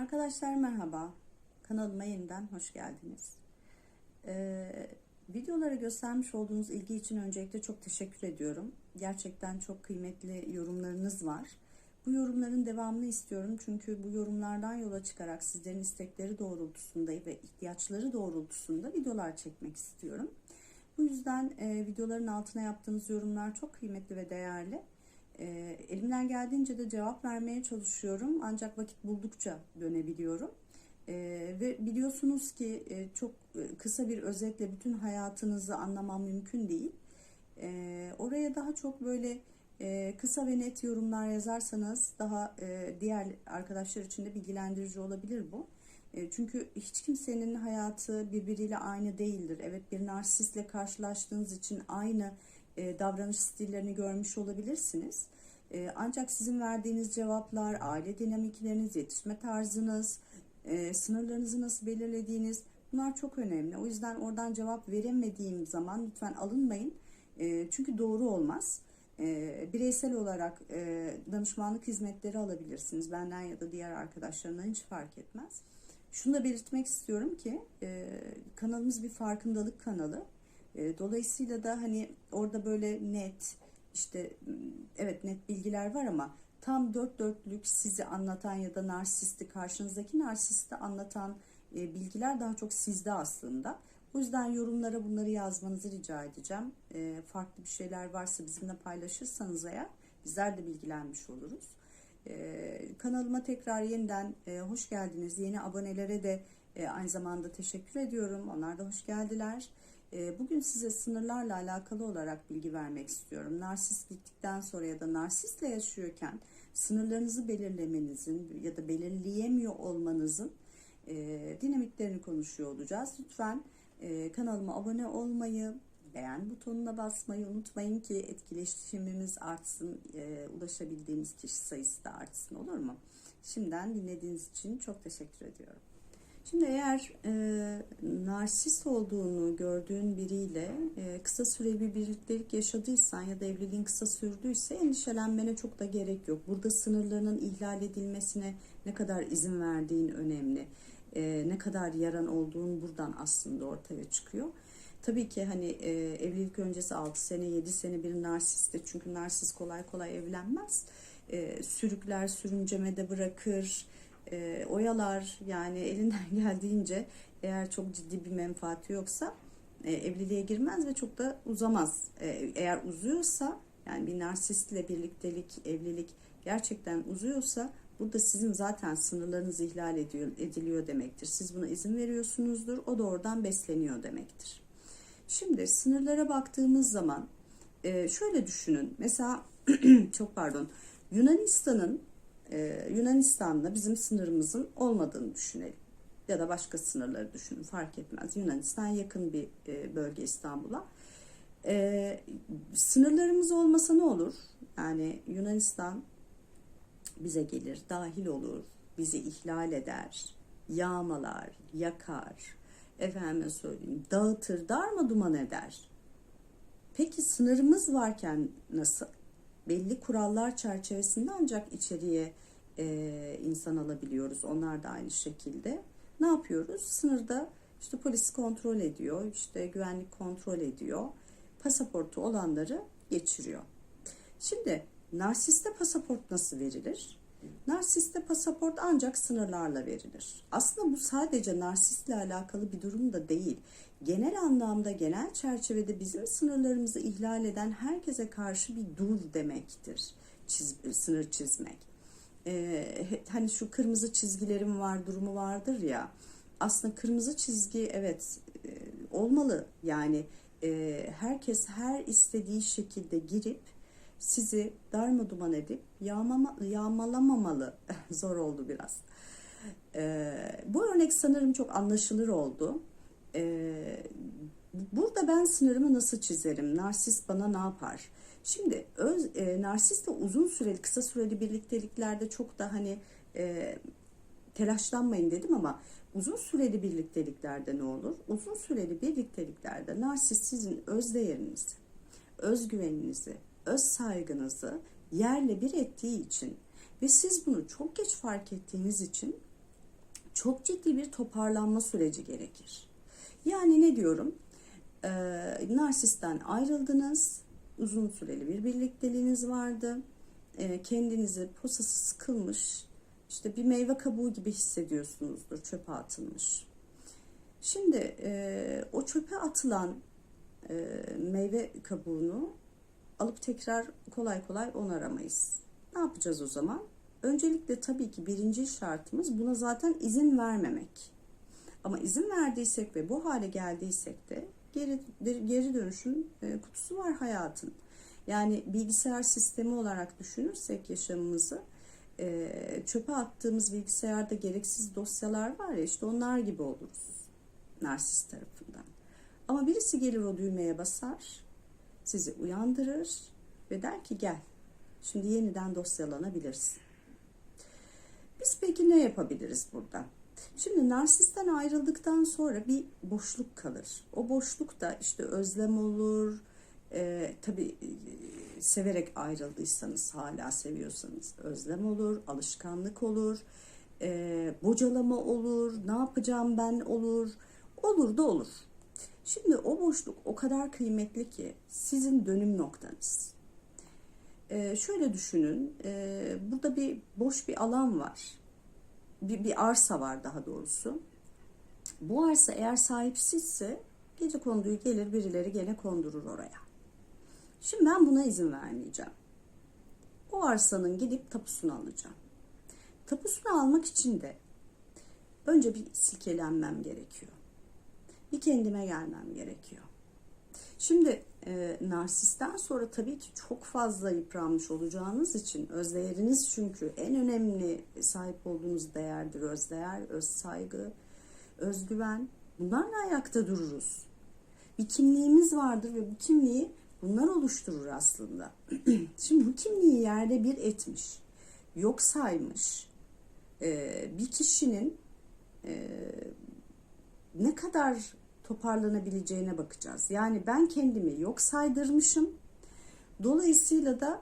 Arkadaşlar merhaba. Kanalıma yeniden hoş geldiniz. Ee, videolara göstermiş olduğunuz ilgi için öncelikle çok teşekkür ediyorum. Gerçekten çok kıymetli yorumlarınız var. Bu yorumların devamını istiyorum çünkü bu yorumlardan yola çıkarak sizlerin istekleri doğrultusunda ve ihtiyaçları doğrultusunda videolar çekmek istiyorum. Bu yüzden e, videoların altına yaptığınız yorumlar çok kıymetli ve değerli. E, elimden geldiğince de cevap vermeye çalışıyorum ancak vakit buldukça dönebiliyorum. E, ve biliyorsunuz ki e, çok e, kısa bir özetle bütün hayatınızı anlamam mümkün değil. E, oraya daha çok böyle e, kısa ve net yorumlar yazarsanız daha e, diğer arkadaşlar için de bilgilendirici olabilir bu. E, çünkü hiç kimsenin hayatı birbiriyle aynı değildir. Evet bir narsistle karşılaştığınız için aynı e, davranış stillerini görmüş olabilirsiniz. E, ancak sizin verdiğiniz cevaplar, aile dinamikleriniz, yetişme tarzınız, e, sınırlarınızı nasıl belirlediğiniz bunlar çok önemli. O yüzden oradan cevap veremediğim zaman lütfen alınmayın. E, çünkü doğru olmaz. E, bireysel olarak e, danışmanlık hizmetleri alabilirsiniz. Benden ya da diğer arkadaşlarımdan hiç fark etmez. Şunu da belirtmek istiyorum ki e, kanalımız bir farkındalık kanalı. E, dolayısıyla da hani orada böyle net işte evet net bilgiler var ama tam dört dörtlük sizi anlatan ya da narsisti karşınızdaki narsisti anlatan e, bilgiler daha çok sizde aslında. O yüzden yorumlara bunları yazmanızı rica edeceğim. E, farklı bir şeyler varsa bizimle paylaşırsanız eğer bizler de bilgilenmiş oluruz. E, kanalıma tekrar yeniden hoş geldiniz. Yeni abonelere de aynı zamanda teşekkür ediyorum. Onlar da hoş geldiler. E, bugün size sınırlarla alakalı olarak bilgi vermek istiyorum. Narsist sonra ya da narsistle yaşıyorken sınırlarınızı belirlemenizin ya da belirleyemiyor olmanızın e, dinamiklerini konuşuyor olacağız. Lütfen e, kanalıma abone olmayı, beğen butonuna basmayı unutmayın ki etkileşimimiz artsın, e, ulaşabildiğimiz kişi sayısı da artsın olur mu? Şimdiden dinlediğiniz için çok teşekkür ediyorum. Şimdi eğer e, narsist olduğunu gördüğün biriyle e, kısa süreli bir birliktelik yaşadıysan ya da evliliğin kısa sürdüyse endişelenmene çok da gerek yok. Burada sınırlarının ihlal edilmesine ne kadar izin verdiğin önemli. E, ne kadar yaran olduğun buradan aslında ortaya çıkıyor. Tabii ki hani e, evlilik öncesi 6 sene 7 sene bir narsiste çünkü narsist kolay kolay evlenmez. E, sürükler sürüncemede bırakır e, oyalar yani elinden geldiğince eğer çok ciddi bir menfaati yoksa e, evliliğe girmez ve çok da uzamaz. E, eğer uzuyorsa yani bir narsistle birliktelik, evlilik gerçekten uzuyorsa burada sizin zaten sınırlarınız ihlal ediyor, ediliyor demektir. Siz buna izin veriyorsunuzdur. O da oradan besleniyor demektir. Şimdi sınırlara baktığımız zaman e, şöyle düşünün. Mesela çok pardon. Yunanistan'ın e, Yunanistan'la bizim sınırımızın olmadığını düşünelim. Ya da başka sınırları düşünün fark etmez. Yunanistan yakın bir e, bölge İstanbul'a. E, sınırlarımız olmasa ne olur? Yani Yunanistan bize gelir, dahil olur, bizi ihlal eder, yağmalar, yakar, efendime söyleyeyim, dağıtır, darma duman eder. Peki sınırımız varken nasıl? Belli kurallar çerçevesinde ancak içeriye e, insan alabiliyoruz. Onlar da aynı şekilde. Ne yapıyoruz? Sınırda işte polis kontrol ediyor, işte güvenlik kontrol ediyor. Pasaportu olanları geçiriyor. Şimdi narsiste pasaport nasıl verilir? Narsiste pasaport ancak sınırlarla verilir. Aslında bu sadece narsistle alakalı bir durum da değil. Genel anlamda, genel çerçevede bizim sınırlarımızı ihlal eden herkese karşı bir dur demektir. Çiz, sınır çizmek. Ee, hani şu kırmızı çizgilerim var durumu vardır ya. Aslında kırmızı çizgi evet e, olmalı. Yani e, herkes her istediği şekilde girip sizi darma duman edip yağmama, yağmalamamalı. Zor oldu biraz. Ee, bu örnek sanırım çok anlaşılır oldu. Ee, burada ben sınırımı nasıl çizerim? Narsist bana ne yapar? Şimdi öz, e, narsistle uzun süreli, kısa süreli birlikteliklerde çok da hani e, telaşlanmayın dedim ama uzun süreli birlikteliklerde ne olur? Uzun süreli birlikteliklerde narsist sizin öz değerinizi, özgüveninizi, öz saygınızı yerle bir ettiği için ve siz bunu çok geç fark ettiğiniz için çok ciddi bir toparlanma süreci gerekir. Yani ne diyorum? Ee, narsisten ayrıldınız, uzun süreli bir birlikteliğiniz vardı. Ee, kendinizi posası sıkılmış, işte bir meyve kabuğu gibi hissediyorsunuzdur, çöpe atılmış. Şimdi e, o çöpe atılan e, meyve kabuğunu alıp tekrar kolay kolay onaramayız. Ne yapacağız o zaman? Öncelikle tabii ki birinci şartımız buna zaten izin vermemek. Ama izin verdiysek ve bu hale geldiysek de geri, geri dönüşüm e, kutusu var hayatın. Yani bilgisayar sistemi olarak düşünürsek yaşamımızı e, çöpe attığımız bilgisayarda gereksiz dosyalar var ya işte onlar gibi oluruz narsist tarafından. Ama birisi gelir o düğmeye basar, sizi uyandırır ve der ki gel şimdi yeniden dosyalanabilirsin. Biz peki ne yapabiliriz burada? Şimdi narsisten ayrıldıktan sonra bir boşluk kalır. O boşlukta işte özlem olur, e, tabii severek ayrıldıysanız hala seviyorsanız özlem olur, alışkanlık olur, e, bocalama olur, ne yapacağım ben olur, olur da olur. Şimdi o boşluk o kadar kıymetli ki sizin dönüm noktanız. Ee, şöyle düşünün, e, burada bir boş bir alan var, bir, bir arsa var daha doğrusu. Bu arsa eğer sahipsizse gece konduyu gelir birileri gene kondurur oraya. Şimdi ben buna izin vermeyeceğim. O arsanın gidip tapusunu alacağım. Tapusunu almak için de önce bir silkelenmem gerekiyor bir kendime gelmem gerekiyor. Şimdi e, narsisten sonra tabii ki çok fazla yıpranmış olacağınız için özdeğeriniz çünkü en önemli sahip olduğunuz değerdir özdeğer, öz saygı, özgüven. Bunlarla ayakta dururuz. Bir kimliğimiz vardır ve bu kimliği bunlar oluşturur aslında. Şimdi bu kimliği yerde bir etmiş, yok saymış e, bir kişinin e, ne kadar toparlanabileceğine bakacağız. Yani ben kendimi yok saydırmışım. Dolayısıyla da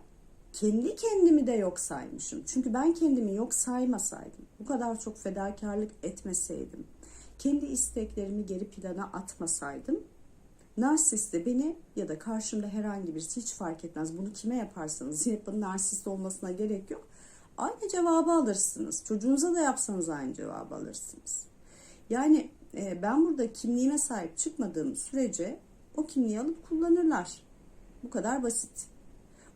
kendi kendimi de yok saymışım. Çünkü ben kendimi yok saymasaydım, bu kadar çok fedakarlık etmeseydim, kendi isteklerimi geri plana atmasaydım, narsist de beni ya da karşımda herhangi birisi hiç fark etmez. Bunu kime yaparsanız yapın narsist olmasına gerek yok. Aynı cevabı alırsınız. Çocuğunuza da yapsanız aynı cevabı alırsınız. Yani e, ben burada kimliğime sahip çıkmadığım sürece o kimliği alıp kullanırlar. Bu kadar basit.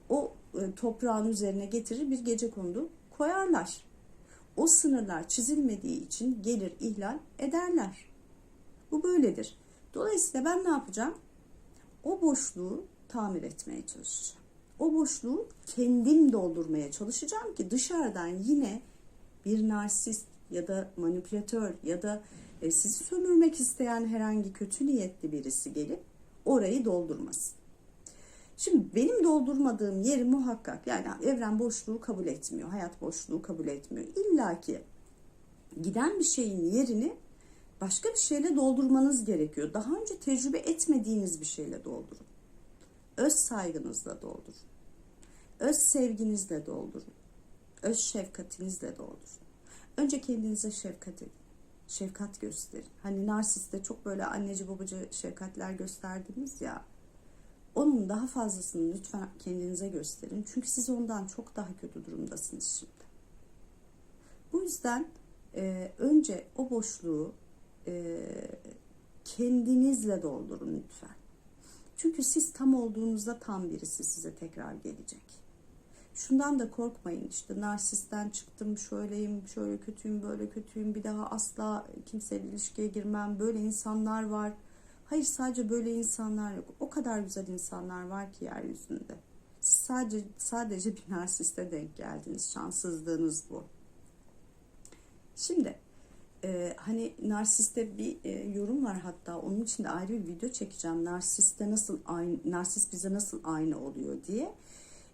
O e, toprağın üzerine getirir bir gece kondu koyarlar. O sınırlar çizilmediği için gelir ihlal ederler. Bu böyledir. Dolayısıyla ben ne yapacağım? O boşluğu tamir etmeye çalışacağım. O boşluğu kendim doldurmaya çalışacağım ki dışarıdan yine bir narsist ya da manipülatör ya da e, sizi sömürmek isteyen herhangi kötü niyetli birisi gelip orayı doldurmasın. Şimdi benim doldurmadığım yeri muhakkak yani evren boşluğu kabul etmiyor, hayat boşluğu kabul etmiyor. İlla ki giden bir şeyin yerini başka bir şeyle doldurmanız gerekiyor. Daha önce tecrübe etmediğiniz bir şeyle doldurun. Öz saygınızla doldurun. Öz sevginizle doldurun. Öz şefkatinizle doldurun. Önce kendinize şefkat edin şefkat gösterin. Hani narsiste çok böyle anneci babacı şefkatler gösterdiniz ya. Onun daha fazlasını lütfen kendinize gösterin. Çünkü siz ondan çok daha kötü durumdasınız şimdi. Bu yüzden e, önce o boşluğu e, kendinizle doldurun lütfen. Çünkü siz tam olduğunuzda tam birisi size tekrar gelecek şundan da korkmayın işte narsisten çıktım şöyleyim şöyle kötüyüm böyle kötüyüm bir daha asla kimseyle ilişkiye girmem böyle insanlar var. Hayır sadece böyle insanlar yok. O kadar güzel insanlar var ki yeryüzünde. Siz sadece sadece bir narsiste denk geldiniz. Şanssızlığınız bu. Şimdi e, hani narsiste bir e, yorum var hatta onun için de ayrı bir video çekeceğim. Narsiste nasıl aynı, narsist bize nasıl aynı oluyor diye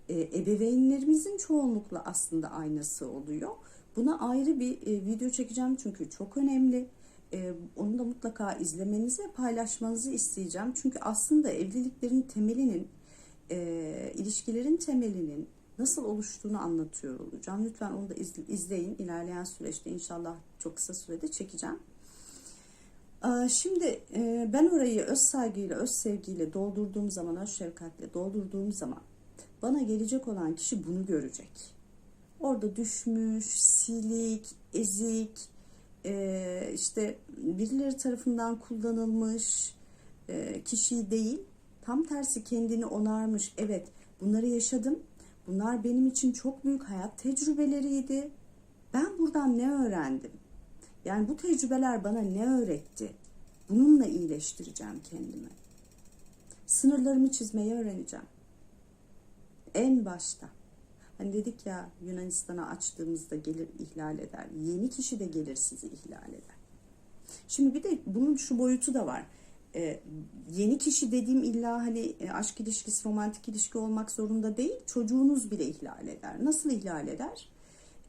e, ebeveynlerimizin çoğunlukla aslında aynası oluyor. Buna ayrı bir e, video çekeceğim çünkü çok önemli. E, onu da mutlaka izlemenizi ve paylaşmanızı isteyeceğim. Çünkü aslında evliliklerin temelinin, e, ilişkilerin temelinin nasıl oluştuğunu anlatıyor olacağım. Lütfen onu da iz- izleyin. İlerleyen süreçte inşallah çok kısa sürede çekeceğim. Ee, Şimdi e, ben orayı öz saygıyla, öz sevgiyle doldurduğum zaman, öz şefkatle doldurduğum zaman bana gelecek olan kişi bunu görecek. Orada düşmüş, silik, ezik, e, işte birileri tarafından kullanılmış e, kişi değil. Tam tersi kendini onarmış. Evet bunları yaşadım. Bunlar benim için çok büyük hayat tecrübeleriydi. Ben buradan ne öğrendim? Yani bu tecrübeler bana ne öğretti? Bununla iyileştireceğim kendimi. Sınırlarımı çizmeyi öğreneceğim. En başta. Hani dedik ya Yunanistan'a açtığımızda gelir ihlal eder. Yeni kişi de gelir sizi ihlal eder. Şimdi bir de bunun şu boyutu da var. Ee, yeni kişi dediğim illa hani e, aşk ilişkisi, romantik ilişki olmak zorunda değil. Çocuğunuz bile ihlal eder. Nasıl ihlal eder?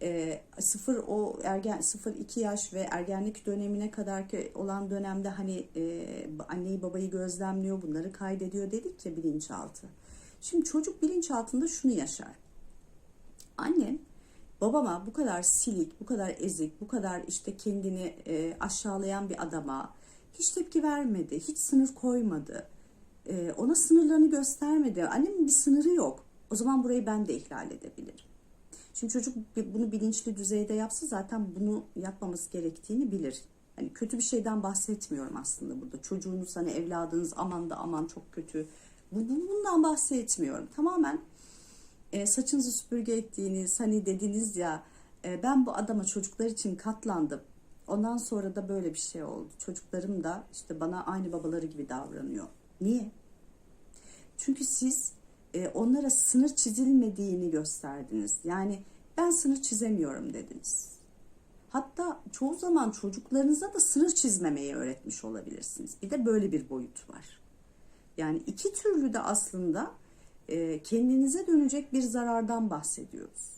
e, sıfır o ergen sıfır iki yaş ve ergenlik dönemine kadar ki olan dönemde hani e, anneyi babayı gözlemliyor bunları kaydediyor dedik ya bilinçaltı. Şimdi çocuk bilinçaltında şunu yaşar. Annem babama bu kadar silik, bu kadar ezik, bu kadar işte kendini e, aşağılayan bir adama hiç tepki vermedi, hiç sınır koymadı. E, ona sınırlarını göstermedi. Annemin bir sınırı yok. O zaman burayı ben de ihlal edebilirim. Şimdi çocuk bunu bilinçli düzeyde yapsa zaten bunu yapmaması gerektiğini bilir. Hani kötü bir şeyden bahsetmiyorum aslında burada. Çocuğunuz hani evladınız aman da aman çok kötü. Bundan bahsetmiyorum. Tamamen e, saçınızı süpürge ettiğiniz hani dediniz ya e, ben bu adama çocuklar için katlandım. Ondan sonra da böyle bir şey oldu. Çocuklarım da işte bana aynı babaları gibi davranıyor. Niye? Çünkü siz e, onlara sınır çizilmediğini gösterdiniz. Yani ben sınır çizemiyorum dediniz. Hatta çoğu zaman çocuklarınıza da sınır çizmemeyi öğretmiş olabilirsiniz. Bir de böyle bir boyut var. Yani iki türlü de aslında e, kendinize dönecek bir zarardan bahsediyoruz.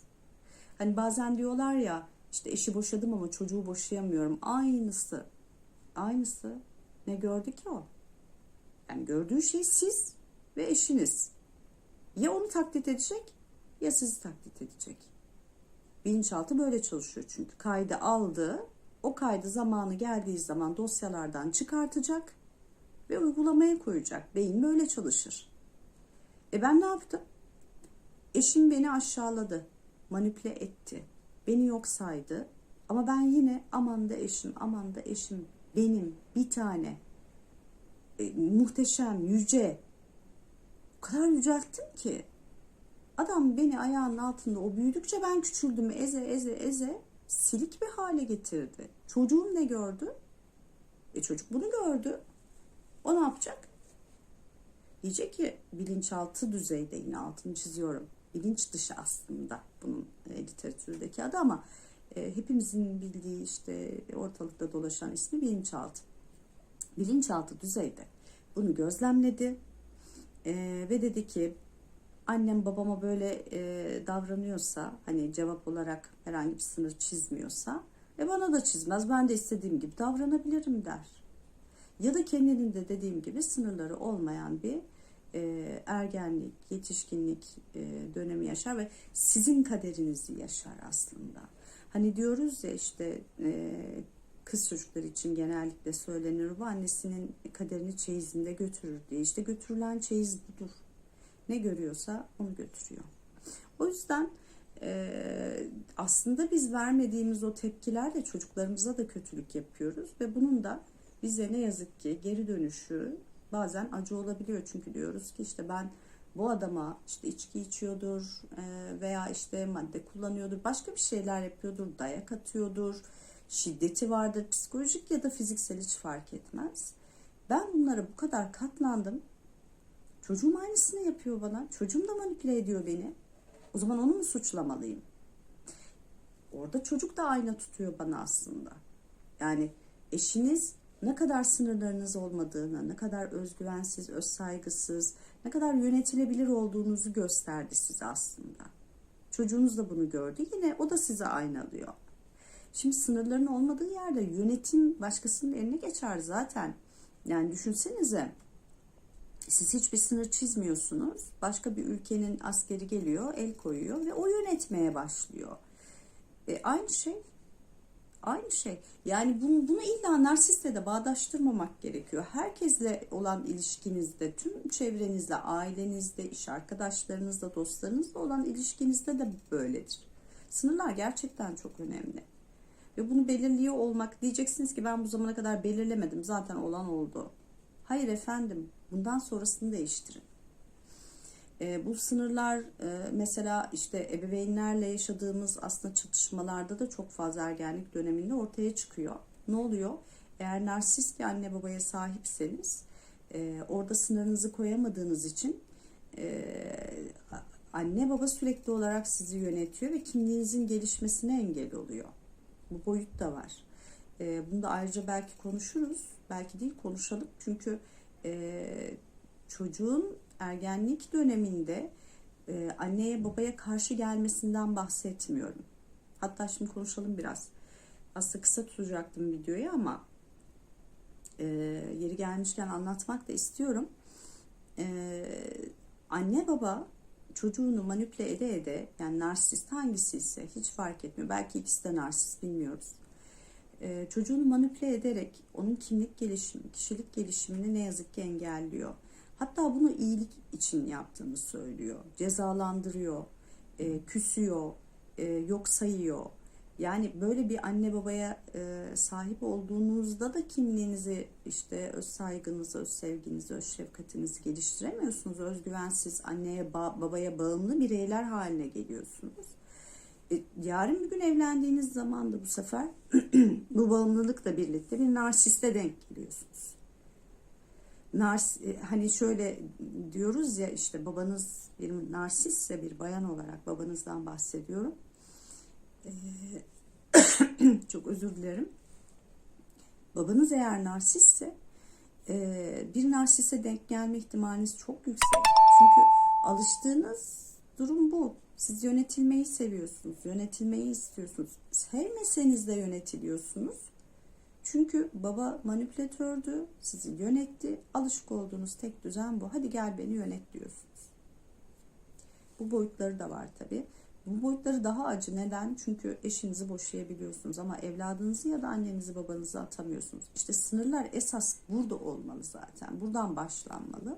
Hani bazen diyorlar ya işte eşi boşadım ama çocuğu boşayamıyorum. Aynısı. Aynısı. Ne gördü ki o? Yani gördüğü şey siz ve eşiniz. Ya onu taklit edecek ya sizi taklit edecek. Bilinçaltı böyle çalışıyor çünkü. Kaydı aldı, o kaydı zamanı geldiği zaman dosyalardan çıkartacak ve uygulamaya koyacak. Beyin böyle çalışır. E ben ne yaptım? Eşim beni aşağıladı, manipüle etti, beni yok saydı. Ama ben yine aman da eşim, aman da eşim, benim bir tane, e, muhteşem, yüce, o kadar yücelttim ki. Adam beni ayağının altında o büyüdükçe ben küçüldüm eze eze eze silik bir hale getirdi. Çocuğum ne gördü? E çocuk bunu gördü. O ne yapacak? Diyecek ki bilinçaltı düzeyde yine altını çiziyorum. Bilinç dışı aslında bunun e, literatürdeki adı ama e, hepimizin bildiği işte ortalıkta dolaşan ismi bilinçaltı. Bilinçaltı düzeyde bunu gözlemledi e, ve dedi ki annem babama böyle e, davranıyorsa hani cevap olarak herhangi bir sınır çizmiyorsa e bana da çizmez ben de istediğim gibi davranabilirim der. Ya da kendinin de dediğim gibi sınırları olmayan bir e, ergenlik, yetişkinlik e, dönemi yaşar ve sizin kaderinizi yaşar aslında. Hani diyoruz ya işte e, kız çocukları için genellikle söylenir bu annesinin kaderini çeyizinde götürür diye. İşte götürülen çeyiz budur. Ne görüyorsa onu götürüyor. O yüzden e, aslında biz vermediğimiz o tepkilerle çocuklarımıza da kötülük yapıyoruz ve bunun da bize ne yazık ki geri dönüşü bazen acı olabiliyor. Çünkü diyoruz ki işte ben bu adama işte içki içiyordur e, veya işte madde kullanıyordur başka bir şeyler yapıyordur dayak atıyordur şiddeti vardır. Psikolojik ya da fiziksel hiç fark etmez. Ben bunlara bu kadar katlandım. Çocuğum aynısını yapıyor bana. Çocuğum da manipüle ediyor beni. O zaman onu mu suçlamalıyım? Orada çocuk da ayna tutuyor bana aslında. Yani eşiniz ne kadar sınırlarınız olmadığını, ne kadar özgüvensiz, öz saygısız, ne kadar yönetilebilir olduğunuzu gösterdi size aslında. Çocuğunuz da bunu gördü. Yine o da size aynalıyor. Şimdi sınırların olmadığı yerde yönetim başkasının eline geçer zaten. Yani düşünsenize Siz hiçbir sınır çizmiyorsunuz. Başka bir ülkenin askeri geliyor, el koyuyor ve o yönetmeye başlıyor. E, aynı şey. Aynı şey. Yani bunu, bunu illa narsistle de bağdaştırmamak gerekiyor. Herkesle olan ilişkinizde, tüm çevrenizle, ailenizde, iş arkadaşlarınızla, dostlarınızla olan ilişkinizde de böyledir. Sınırlar gerçekten çok önemli. Ve bunu belirliyor olmak diyeceksiniz ki ben bu zamana kadar belirlemedim. Zaten olan oldu. Hayır efendim. Bundan sonrasını değiştirin. E, bu sınırlar e, mesela işte ebeveynlerle yaşadığımız aslında çatışmalarda da çok fazla ergenlik döneminde ortaya çıkıyor. Ne oluyor? Eğer narsist bir anne babaya sahipseniz e, orada sınırınızı koyamadığınız için e, anne baba sürekli olarak sizi yönetiyor ve kimliğinizin gelişmesine engel oluyor. Bu boyut da var. E, bunu da ayrıca belki konuşuruz. Belki değil konuşalım. Çünkü çocuğun ergenlik döneminde e, anneye babaya karşı gelmesinden bahsetmiyorum. Hatta şimdi konuşalım biraz. Aslında kısa tutacaktım videoyu ama e, yeri gelmişken anlatmak da istiyorum. E, anne baba çocuğunu manipüle ede ede yani narsist hangisi ise hiç fark etmiyor. Belki ikisi de narsist bilmiyoruz. E, çocuğunu manipüle ederek onun kimlik gelişimi, kişilik gelişimini ne yazık ki engelliyor. Hatta bunu iyilik için yaptığını söylüyor. Cezalandırıyor, e, küsüyor, e, yok sayıyor. Yani böyle bir anne babaya e, sahip olduğunuzda da kimliğinizi işte öz saygınızı, öz sevginizi, öz şefkatinizi geliştiremiyorsunuz. Özgüvensiz anneye, ba- babaya bağımlı bireyler haline geliyorsunuz. E, yarın bir gün evlendiğiniz zaman da bu sefer bu bağımlılıkla birlikte bir narsiste denk geliyorsunuz nars e, hani şöyle diyoruz ya işte babanız bir narsistse bir bayan olarak babanızdan bahsediyorum. Ee, çok özür dilerim. Babanız eğer narsistse e, bir narsiste denk gelme ihtimaliniz çok yüksek. Çünkü alıştığınız durum bu. Siz yönetilmeyi seviyorsunuz, yönetilmeyi istiyorsunuz. Sevmeseniz de yönetiliyorsunuz. Çünkü baba manipülatördü, sizi yönetti. Alışık olduğunuz tek düzen bu. Hadi gel beni yönet diyorsunuz. Bu boyutları da var tabi. Bu boyutları daha acı. Neden? Çünkü eşinizi boşayabiliyorsunuz ama evladınızı ya da annenizi babanızı atamıyorsunuz. İşte sınırlar esas burada olmalı zaten. Buradan başlanmalı.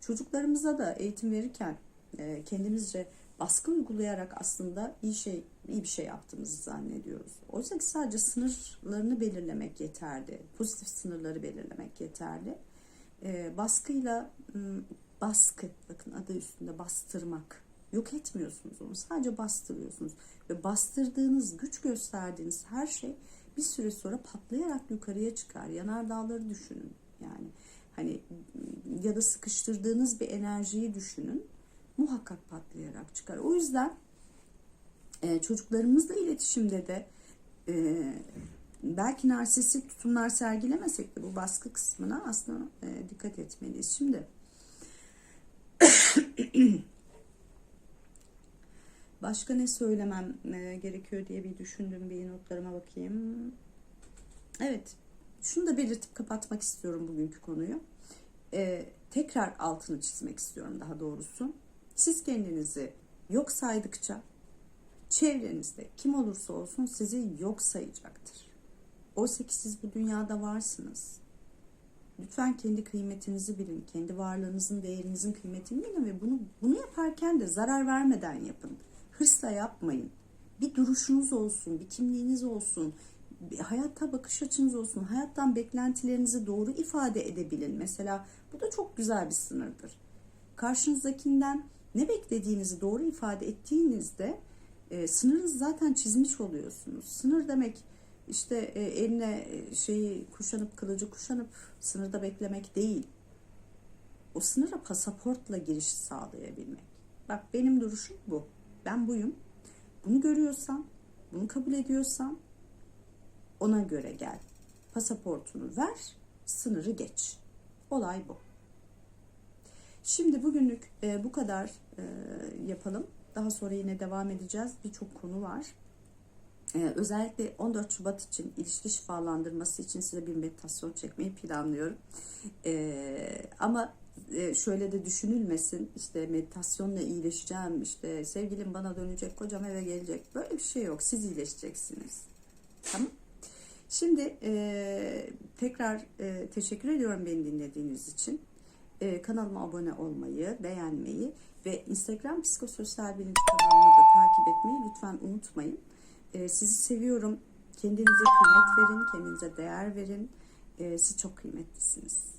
Çocuklarımıza da eğitim verirken e, kendimizce baskı uygulayarak aslında iyi şey iyi bir şey yaptığımızı zannediyoruz. Oysa ki sadece sınırlarını belirlemek yeterli. Pozitif sınırları belirlemek yeterli. E, baskıyla baskı bakın adı üstünde bastırmak. Yok etmiyorsunuz onu. Sadece bastırıyorsunuz. Ve bastırdığınız, güç gösterdiğiniz her şey bir süre sonra patlayarak yukarıya çıkar. Yanar dağları düşünün. Yani hani ya da sıkıştırdığınız bir enerjiyi düşünün muhakkak patlayarak çıkar. O yüzden e, çocuklarımızla iletişimde de e, belki narsistik tutumlar sergilemesek de bu baskı kısmına aslında e, dikkat etmeliyiz. Şimdi başka ne söylemem e, gerekiyor diye bir düşündüm bir notlarıma bakayım. Evet şunu da belirtip kapatmak istiyorum bugünkü konuyu. E, tekrar altını çizmek istiyorum daha doğrusu. Siz kendinizi yok saydıkça çevrenizde kim olursa olsun sizi yok sayacaktır. Oysa ki siz bu dünyada varsınız. Lütfen kendi kıymetinizi bilin, kendi varlığınızın, değerinizin kıymetini bilin ve bunu bunu yaparken de zarar vermeden yapın. Hırsla yapmayın. Bir duruşunuz olsun, bir kimliğiniz olsun, bir hayatta bakış açınız olsun, hayattan beklentilerinizi doğru ifade edebilin. Mesela bu da çok güzel bir sınırdır. Karşınızdakinden ne beklediğinizi doğru ifade ettiğinizde e, sınırınızı zaten çizmiş oluyorsunuz. Sınır demek işte e, eline e, şeyi kuşanıp kılıcı kuşanıp sınırda beklemek değil. O sınıra pasaportla giriş sağlayabilmek. Bak benim duruşum bu. Ben buyum. Bunu görüyorsan, bunu kabul ediyorsan ona göre gel. Pasaportunu ver, sınırı geç. Olay bu. Şimdi bugünlük e, bu kadar e, yapalım. Daha sonra yine devam edeceğiz. Birçok konu var. E, özellikle 14 Şubat için ilişki şifalandırması için size bir meditasyon çekmeyi planlıyorum. E, ama e, şöyle de düşünülmesin işte meditasyonla iyileşeceğim işte sevgilim bana dönecek kocam eve gelecek böyle bir şey yok siz iyileşeceksiniz tamam şimdi e, tekrar e, teşekkür ediyorum beni dinlediğiniz için e, kanalıma abone olmayı beğenmeyi ve Instagram psikososyal bilinç kanalını da takip etmeyi lütfen unutmayın. E, sizi seviyorum. Kendinize kıymet verin kendinize değer verin. E, siz çok kıymetlisiniz